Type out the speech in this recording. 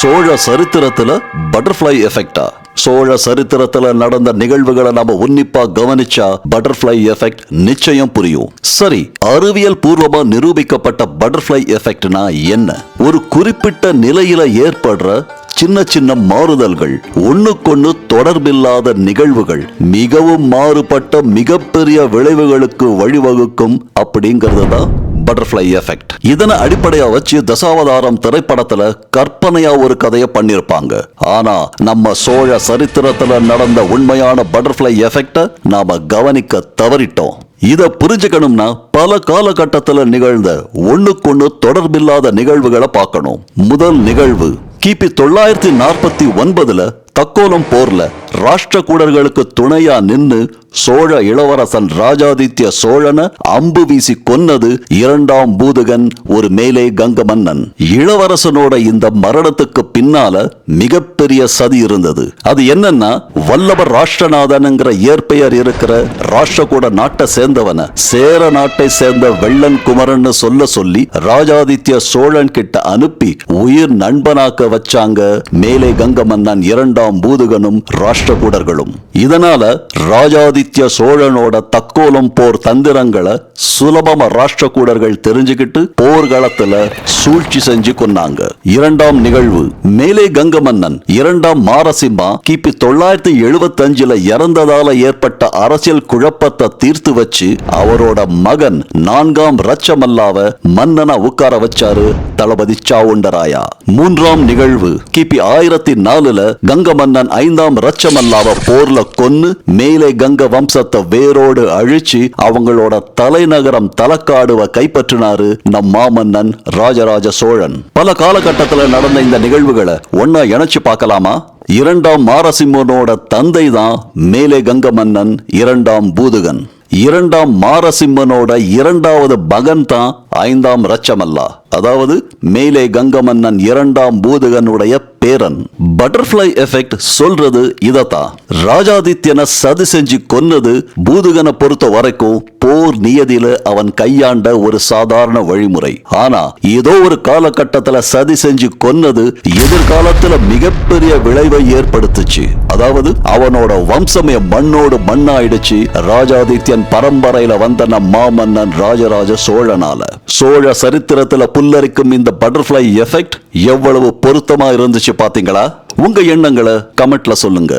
சோழ சரித்திரத்துல பட்டர்ஃப்ளை எஃபெக்டா சோழ சரித்திரத்துல நடந்த நிகழ்வுகளை நாம உன்னிப்பா கவனிச்சா பட்டர்ஃப்ளை எஃபெக்ட் நிச்சயம் புரியும். சரி அறிவியல் பூர்வமா நிரூபிக்கப்பட்ட பட்டர்ஃப்ளை எஃபெக்ட்னா என்ன? ஒரு குறிப்பிட்ட நிலையில ஏற்படுற சின்ன சின்ன மாறுதல்கள் ஒண்ணுக்கொண்ணு தொடர்பில்லாத நிகழ்வுகள் மிகவும் மாறுபட்ட மிகப்பெரிய விளைவுகளுக்கு வழிவகுக்கும் அப்படிங்கிறது தான் பட்டர்ஃப்ளை எஃபெக்ட் இதனை அடிப்படையா வச்சு தசாவதாரம் திரைப்படத்துல கற்பனையா ஒரு கதையை பண்ணிருப்பாங்க ஆனா நம்ம சோழ சரித்திரத்துல நடந்த உண்மையான பட்டர்ஃப்ளை எஃபெக்ட நாம கவனிக்க தவறிட்டோம். இதை புரிஞ்சுக்கணும்னா பல காலகட்டத்துல நிகழ்ந்த ஒண்ணுக்கொண்ணு தொடர்பில்லாத நிகழ்வுகளை பார்க்கணும். முதல் நிகழ்வு கிபி தொள்ளாயிரத்தி நாற்பத்தி ஒன்பதுல தக்கோலம் போர்ல ராஷ்டிரகூடர்களுக்கு துணையா நின்னு சோழ இளவரசன் ராஜாதித்ய சோழன அம்பு வீசி கொன்னது இரண்டாம் பூதகன் ஒரு மேலே கங்க மன்னன் இளவரசனோட இந்த மரணத்துக்கு பின்னால மிகப்பெரிய சதி இருந்தது. அது என்னன்னா வல்லவர் ராஷ்டிரநாதன்ங்கிற இயற்பெயர் இருக்கிற ராஷ்டிரகூட நாட்டை சேர்ந்தவன சேர நாட்டை சேர்ந்த வெள்ளன் குமரன் சொல்ல சொல்லி ராஜாதித்ய சோழன் கிட்ட அனுப்பி உயிர் நண்பனாக்க வச்சாங்க மேலே கங்க மன்னன் இரண்டாம் பூதுகனும் ராஷ்டிரகூடர்களும் இதனால ராஜாதித்ய சோழனோட தக்கோலம் போர் தந்திரங்களை சுலபமா ராஷ்டிரகூடர்கள் தெரிஞ்சுக்கிட்டு போர்க்களத்துல சூழ்ச்சி செஞ்சு கொன்னாங்க. இரண்டாம் நிகழ்வு மேலே கங்க மன்னன் இரண்டாம் மாரசிம்மா கிபி தொள்ளாயிரத்தி எழுபத்தி அஞ்சுல இறந்ததால ஏற்பட்ட அரசியல் குழப்பத்தை தீர்த்து வச்சு அவரோட மகன் நான்காம் ரச்சமல்லாவ மன்னனா உட்கார வச்சாரு தளபதி சாவுண்டராயா. மூன்றாம் நிகழ்வு. கிபி ஆயிரத்தி நாலுல கங்க மன்னன் ஐந்தாம் ரச்சமல்லாவ போர்ல கொன்னு மேலே கங்க வம்சத்தை வேரோடு அழிச்சு அவங்களோட தலைநகரம் தலக்காடுவ கைப்பற்றினாரு நம் மாமன்னன் ராஜராஜ சோழன். பல காலகட்டத்துல நடந்த இந்த நிகழ்வுகளை ஒன்னா இணைச்சு பார்க்கலாமா? இரண்டாம் மாரசிம்மனோட தந்தை தான் மேலே கங்க மன்னன் இரண்டாம் பூதுகன். இரண்டாம் மாரசிம்மனோட இரண்டாவது மகன் தான் ஐந்தாம் ரச்சமல்லா. அதாவது மேலே கங்க மன்னன் இரண்டாம் பூதகனுடைய பேரன். பட்டர்ஃப்ளை எஃபெக்ட் சொல்றது இதத்தான் ராஜாதித்யனை சதி செஞ்சு கொன்னது பூதுகனை பொறுத்த வரைக்கும் போர் நியதியில அவன் கையாண்ட ஒரு சாதாரண வழிமுறை. ஆனா ஏதோ ஒரு காலகட்டத்துல சதி செஞ்சு கொன்னது எதிர்காலத்துல மிகப்பெரிய விளைவை ஏற்படுத்துச்சு. அதாவது அவனோட வம்சமே மண்ணோடு மண்ணாயிடுச்சு. ராஜாதித்யன் பரம்பரையில வந்த நம் மாமன்னன் ராஜராஜ சோழனால. சோழ சரித்திரத்துல புல்லரிக்கும் இந்த பட்டர்ஃப்ளை எஃபெக்ட் எவ்வளவு பொருத்தமா இருந்துச்சு பாத்தீங்களா? உங்க எண்ணங்களை கமெண்ட்ல சொல்லுங்க.